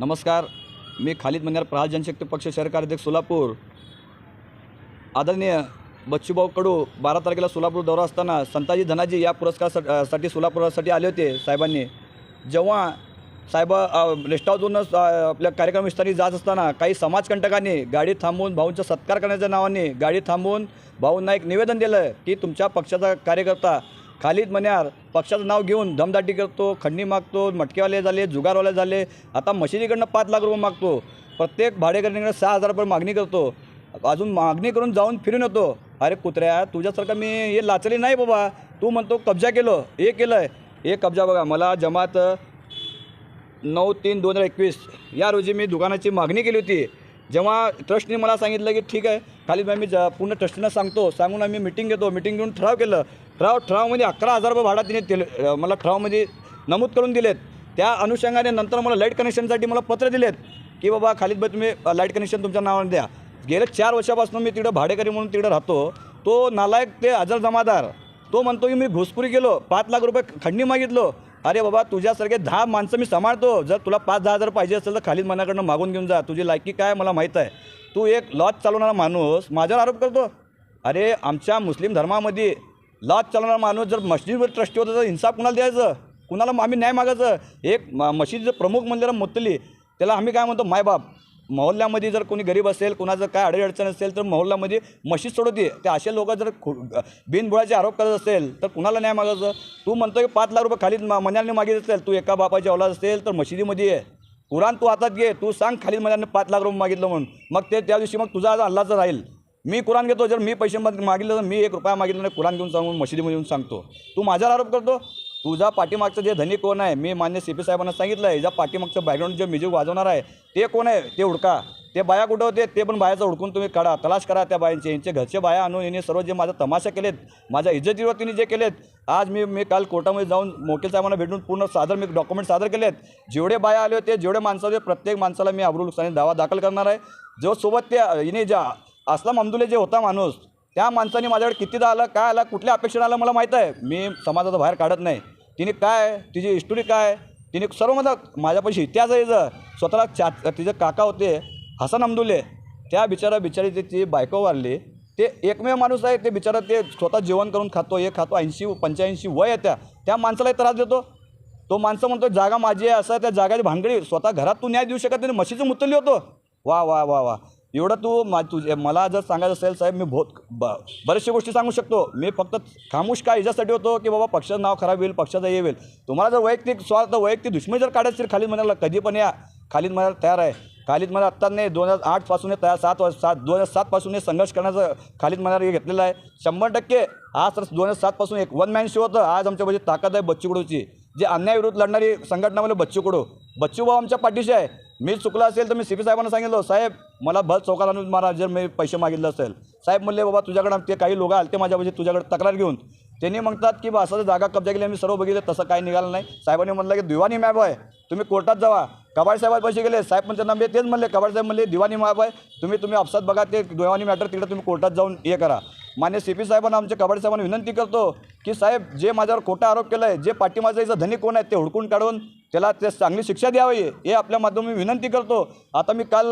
नमस्कार मी खालिद मन्यार प्रहार जनशक्ती पक्ष शहर कार्याध्यक्ष सोलापूर. आदरणीय बच्चूभाऊ कडू बारा तारखेला सोलापूर दौरा असताना संताजी धनाजी या पुरस्कारासाठी साठी सोलापुरासाठी आले होते साहेबांनी. जेव्हा साहेब रेस्ट हाऊसवरून आपल्या कार्यक्रम विस्तारी जात असताना काही समाजकंटकांनी गाडी थांबवून भाऊंचा सत्कार करण्याच्या नावाने गाडी थांबवून भाऊंना एक निवेदन दिलं की तुमच्या पक्षाचा कार्यकर्ता खालिद मन्यार पक्षाचं नाव घेऊन दमदाटी करतो खंडी मागतो मटकेवाले झाले जुगारवाले झाले. आता मशिदीकडनं पाच लाख रुपये मागतो. प्रत्येक भाडेकरीकडे सहा हजार रुपये मागणी करतो. अजून मागणी करून जाऊन फिरून येतो. अरे कुत्र्या तुझ्यासारखं मी हे लाचली नाही बाबा. तू म्हणतो कब्जा केलं. हे केलं आहे हे कब्जा बघा मला जमात नऊ तीन दोन हजार एकवीस या रोजी मी दुकानाची मागणी केली होती. जेव्हा ट्रस्टने मला सांगितलं की ठीक आहे खाली मी ज पूर्ण ट्रस्टीनं सांगतो. सांगून आम्ही मिटिंग घेतो. मिटिंग घेऊन ठराव केलं. ठराव ठरावमध्ये अकरा हजार रुपये भाडा तिने दिले मला ठरावमध्ये नमूद करून दिलेत. त्या अनुषंगाने नंतर मला लाइट कनेक्शनसाठी मला पत्र दिलेत की बाबा खालीद भाई तुम्ही लाइट कनेक्शन तुमच्या नावाने द्या. गेल्या चार वर्षापासून मी तिकडं भाडेकरी म्हणून तिकडं राहतो. तो नालायक ते हजर जमादार तो म्हणतो की मी घुसपुरी गेलो पाच लाख रुपये खंडी मागितलो. अरे बाबा तुझ्यासारखे दहा माणसं मी सांभाळतो. जर तुला पाच दहा हजार पाहिजे असेल तर खालीद मनाकडनं मागून घेऊन जा. तुझी लायकी काय मला माहीत आहे. तू एक लॉज चालवणारा माणूस माझ्यावर आरोप करतो. अरे आमच्या मुस्लिम धर्मामध्ये लॉज चालणारा माणूस जर मशिदीवर ट्रस्टी होतं तर इन्साफ कुणाला द्यायचं? कुणाला आम्ही न्याय मागायचं? एक मशिदीचं प्रमुख मंदिर मुत्तली त्याला आम्ही काय म्हणतो? मायबाप मोहल्ल्यामध्ये जर कोणी गरीब असेल कुणाचं काय अडीअडचण असेल तर मोहल्ल्यामध्ये मशीद सोडवते. ते असे लोक जर खु बिनबुळाचे आरोप करत असेल तर कुणाला न्याय मागायचं? तू म्हणतो की पाच लाख रुपये खाली मन्याने मागित असेल तू एका बापाची औलाद असेल तर मशिदीमध्ये ये. कुराण तू हातात घे तू सांग खाली मन्याने पाच लाख रुपये मागितलं म्हणून. मग ते त्या दिवशी मग तुझा आज अल्लाचं राहील. मी कुराण घेतो जर मी पैसे मागितलं तर मी एक रुपया मागितलं नाही कुराण घेऊन सांगून मशिदीमध्ये येऊन सांगतो. तू माझ्यावर आरोप करतो तुझा पाठीमागचं जे धनी कोण आहे मी मान्य सी पी साहेबांना सांगितलं आहे ज्या पाठीमागचं बॅकग्राऊंड जे म्युझिक वाजवणार आहे ते कोण आहे? ते उडका ते बाया कुठं होते? ते पण बायाचं उडकून तुम्ही काढा तलाश करा त्या बायांचे यांचे घरचे बाया आणून यांनी सर्व जे माझा तमाशा केलेत माझ्या इज्जतीवर तिने जे केलेत आज मी मी काल कोर्टामध्ये जाऊन वकील साहेबांना भेटून पूर्ण सादर मी डॉक्युमेंट सादर केलेत. जेवढे बाया आले होते जेवढे माणसं होते प्रत्येक माणसाला मी अब्रुल नुकसानी दावा दाखल करणार आहे. जो सोबत त्या हिने ज्या असलम अमदुले जे होता माणूस त्या माणसाने माझ्याकडे कितीदा आला काय आला कुठल्या अपेक्षेने आलं मला माहीत आहे. मी समाजाचा बाहेर काढत नाही. तिने काय तिची हिस्टोरी काय तिने सर्व माझा माझ्यापाशी इतिहास आहे जर स्वतःला चा तिचे काका होते हसन अमदुले त्या बिचारा बिचारी ते ती बायको वारली. ते एकमेव माणूस आहे ते बिचारा ते स्वतः जेवण करून खातो हे खातो ऐंशी पंच्याऐंशी वय आहे त्या. त्या माणसालाही त्रास देतो. तो माणसं म्हणतो जागा माझी आहे असं त्या जागाची भानगडी स्वतः घरात तू न्याय देऊ शकत नाही. म्हशीचं मुतली होतो. वा वा वा वा. एवढं तू मा तुझे मला जर सांगायचं असेल साहेब मी बहुत ब बऱ्याचशा गोष्टी सांगू शकतो. मी फक्त खामोश काय याच्यासाठी होतो की बाबा पक्षाचं नाव खराब होईल पक्षाचं हे होईल. तुम्हाला जर वैयक्तिक स्वार्थ वैयक्तिक दुश्मनी जर काढायची तर खालीद म्हणाला कधी पण या. खालीद म्हणायला तयार आहे. खालीद मला आत्ता नाही दोन हजार आठपासून तयार सात वर्ष सात दोन हजार सातपासून हे संघर्ष करण्याचं खालीद मनाला हे घेतलेलं आहे. शंभर टक्के आज तर दोन हजार सातपासून एक वन मॅन शो होतं. आज आमच्यामध्ये ताकद आहे बच्चू कडूची जे अन्यायविरुद्ध लढणारी संघटना म्हणजे बच्चू कडू बच्चू भाऊ आमच्या पाठीशी आहे. मी चुकलं असेल तर मी सी पी साहेबांना सांगितलं साहेब मला भर चौकात आणून मला जर मी पैसे मागितले असेल. साहेब म्हणले बाबा तुझ्याकडं ते काही लोक आले ते माझ्यापाशी तुझ्याकडे तक्रार घेऊन. त्यांनी म्हणतात की बा असं जागा कब्जा केली आम्ही सर्व बघितलं तसं काही निघालं नाही. साहेबांनी म्हणलं की दिवाणी मॅप आहे तुम्ही कोर्टात जावा. कबाड साहेबात पैसे गेले साहेब पण त्यांना मी तेच म्हणले. कबाड साहेब म्हणले दिवाणी मॅप आहे तुम्ही तुम्ही अफसात बघा ते दिवाणी मॅटर तिकडे तुम्ही कोर्टात जाऊन हे करा. मान्य सी पी साहेबांना आमच्या कबाडे साहेबांना विनंती करतो की साहेब जे माझ्यावर खोटा आरोप केला आहे जे पाठीमाजायचं धनी कोण आहे ते हुडकून काढून त्याला ते चांगली शिक्षा द्यावी हे आपल्या माध्यमातून मी विनंती करतो. आता मी काल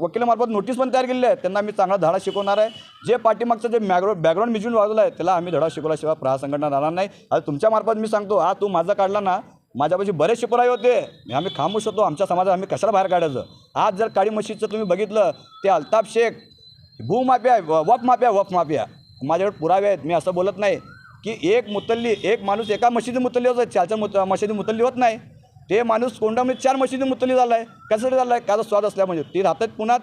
वकिलामार्फत नोटीस पण तयार केलेली आहे. त्यांना मी चांगला धडा शिकवणार आहे. जे पाठीमागचं जे मॅग्रो बॅकग्राऊंड मिजून वाजवला आहे त्याला आम्ही धडा शिकवल्याशिवाय प्रहार संघटना राहणार नाही. आता तुमच्यामार्फत मी सांगतो हा तू माझा काढला ना माझ्यापाशी बरेचसे पुरावे होते. आम्ही खामोश होतो आमच्या समाजात आम्ही कशाला बाहेर काढायचं? आज जर काळी मशीदचं तुम्ही बघितलं ते अल्ताफ शेख भूमाफिया आहे, व- वफ माफिया वफ माफिया. माझ्याकडे पुरावे आहेत. मी असं बोलत नाही की एक मुतल्ली एक माणूस एका मशिदी मुतल्ली होतं चार चार मुत मशिदी मुतल्ली होत नाही. ते माणूस कोंडामध्ये म्हणजे चार मशिदी मुतल्ली झाला आहे कशासाठी झाला आहे काचा स्वाद असल्या म्हणजे. ती राहतात पुण्यात.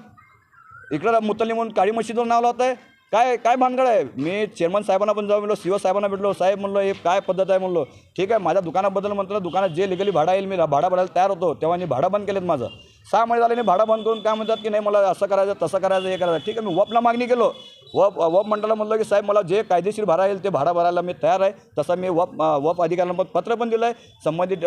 इकडं मुतल्ली म्हणून काळी मशिदीवर नाव लावत आहे काय काय भानगड आहे? मी चेअरमन साहेबांना पण जाऊन म्हणलो सी साहेबांना भेटलो. साहेब म्हणलो हे काय पद्धत आहे? म्हणलो ठीक आहे. माझ्या दुकानाबद्दल म्हणतो दुकानात जे लिगली भाडा येईल मी भाडा भरायला तयार होतो. तेव्हा मी भाडा बंद केलेत माझं. सहा महिने झाले मी भाडा बंद करून काय म्हणतात की नाही मला असं करायचं तसं करायचं हे करायचं. ठीक आहे मी वपला मागणी केलो. वप वप मंडळाला म्हणलं की साहेब मला जे कायदेशीर भाडा येईल ते भाडा भरायला मी तयार आहे. तसा मी वप वप अधिकाऱ्यांना पत्र पण दिलं आहे संबंधित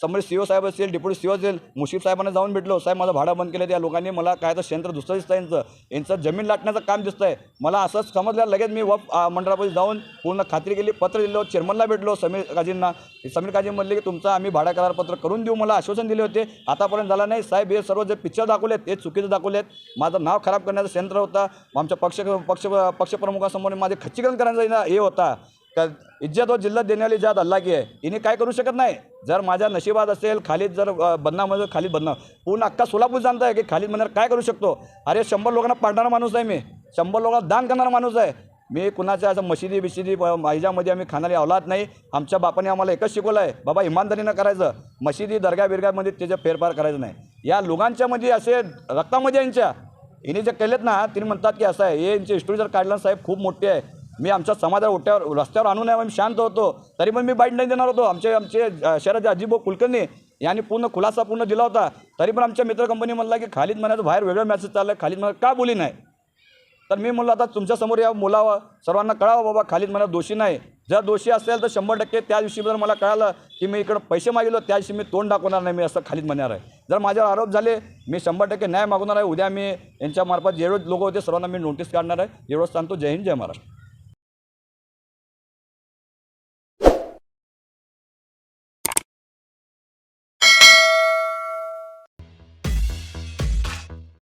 समोर सी ओ साहेब असेल डेप्युटी सी ओ असेल मुशीफ साहेबांना जाऊन भेटलो. साहेब माझं भाडं बंद केलं त्या लोकांनी. मला काय तर शंत्र दुसरं दिसतं यांचं. यांचं जमीन लाटण्याचं काम दिसतं आहे मला असंच समजलं लगेच मी वप मंडळापाशी जाऊन पूर्ण खात्री केली पत्र दिलं चेअरमनला भेटलो समीर काजींना. समीर काजी म्हणले की तुमचं आम्ही भाडा करारपत्र करून देऊ. मला आश्वासन दिले होते. आतापर्यंत झाला नाही. साहेब हे सर्व जे पिक्चर दाखवलेत ते चुकीचं दाखवलेत. माझं नाव खराब करण्याचं यंत्र होता. आमच्या पक्ष पक्ष पक्षप्रमुखासमोर माझे खच्चीकरण करण्याचा हे होता. का इज्जत व जिल्ह्यात देण्याली जात अल्ला की आहे हिने काय करू शकत नाही? जर माझ्या नशिबात असेल खालीद जर अ, बदनाम म्हणजे खालीद बदनाम पूर्ण अख्खा सोलापूर जाणत आहे की खालीद म्हणणार काय करू शकतो? अरे शंभर लोकांना पाडणारा माणूस आहे मी. शंभर लोकांना दान करणारा माणूस आहे. मी कुणाच्या असं मशिदी बिशिदी ह्याच्यामध्ये आम्ही खाणारी अवलाद नाही. आमच्या बापाने आम्हाला एकच शिकवलं आहे. बाबा इमानदारीनं करायचं. मशिदी दर्गा बिरगामध्ये त्याचं फेरफार करायचं नाही. या लोकांच्यामध्ये असे रक्तामध्ये यांच्या. हिने जे केलेत ना तिने म्हणतात की असं आहे. हे यांची हिस्ट्री जर काढलं साहेब खूप मोठी आहे. मी आमच्या समाजाला ओट्यावर रस्त्यावर आणू नये मी शांत होतो. तरी पण मी बाईट नाही देणार होतो. आमचे आमचे शहराचे अजिबो कुलकर्णी यांनी पूर्ण खुलासा पूर्ण दिला होता. तरी पण आमच्या मित्र कंपनी म्हणला की खालीद म्हणायचं बाहेर वेगळं मॅसेज चाललं खालीद म्हणा का बोली नाही? तर मी म्हणलं आता तुमच्यासमोर या मुलावं सर्वांना कळावं बाबा खालीद म्हणा दोषी नाही. जर दोषी असेल तर शंभर टक्के त्या दिवशी जर मला कळालं की मी इकडं पैसे मागितलो त्या दिवशी मी तोंड दाखवणार नाही मी असं खालीद म्हणणार आहे. जर माझ्यावर आरोप झाले मी शंभर टक्के न्याय मागवणार आहे. उद्या मी यांच्यामार्फत जेवढे लोक होते सर्वांना मी नोटीस काढणार आहे. एवढंच सांगतो जय हिंद जय महाराष्ट्र.